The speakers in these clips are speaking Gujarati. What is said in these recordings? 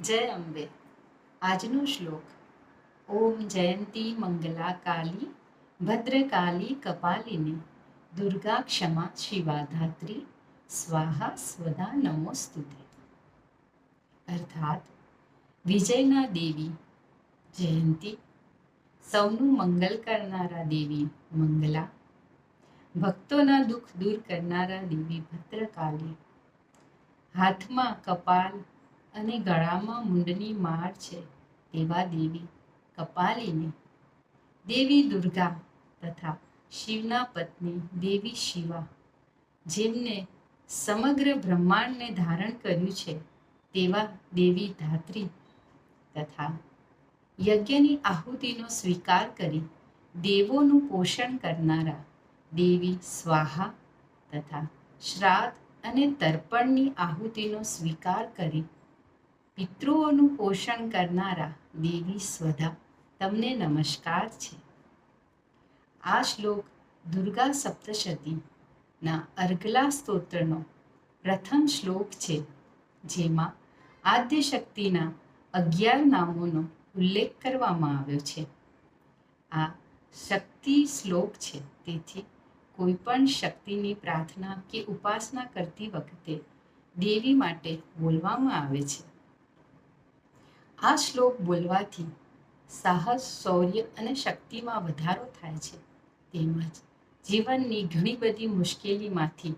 જય અંબે. આજનો શ્લોક, ઓમ જયંતી મંગલા કાલી ભદ્રકાલી કપાલિની, દુર્ગા ક્ષમા શિવાધાત્રી, સ્વાહા સ્વદા નમોસ્તુતે. અર્થાત, વિજયના દેવી, જયંતી. સૌનું મંગલ કરનારા દેવી મંગલા. ભક્તોના દુઃખ દૂર કરનારા દેવી ભદ્રકાલી. હાથમાં કપાલ અને ગળામાં મુંડની માળ છે તેવા દેવી કપાલીને. દેવી દુર્ગા તથા શિવના પત્ની દેવી શિવા, જેમને સમગ્ર બ્રહ્માંડને ધારણ કર્યું છે તેવા દેવી ધાત્રી તથા યજ્ઞની આહુતિનો સ્વીકાર કરી દેવોનું પોષણ કરનારા દેવી સ્વાહા તથા શ્રાદ્ધ અને તર્પણની આહુતિનો સ્વીકાર કરી પિતૃઓનું પોષણ કરનારા દેવી સ્વધા. તમને નમસ્કાર છે. આ શ્લોક દુર્ગા સપ્તશતીના અર્ગલા સ્તોત્રનો પ્રથમ શ્લોક છે, જેમાં આદ્ય શક્તિના અગિયાર નામોનો ઉલ્લેખ કરવામાં આવ્યો છે. આ શક્તિ શ્લોક છે, તેથી કોઈ પણ શક્તિની પ્રાર્થના કે ઉપાસના કરતી વખતે દેવી માટે બોલવામાં આવે છે. આ શ્લોક બોલવાથી સાહસ, શૌર્ય અને શક્તિમાં વધારો થાય છે. તેમજ જીવનની ઘણી બધી મુશ્કેલીમાંથી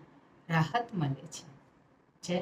રાહત મળે છે. જય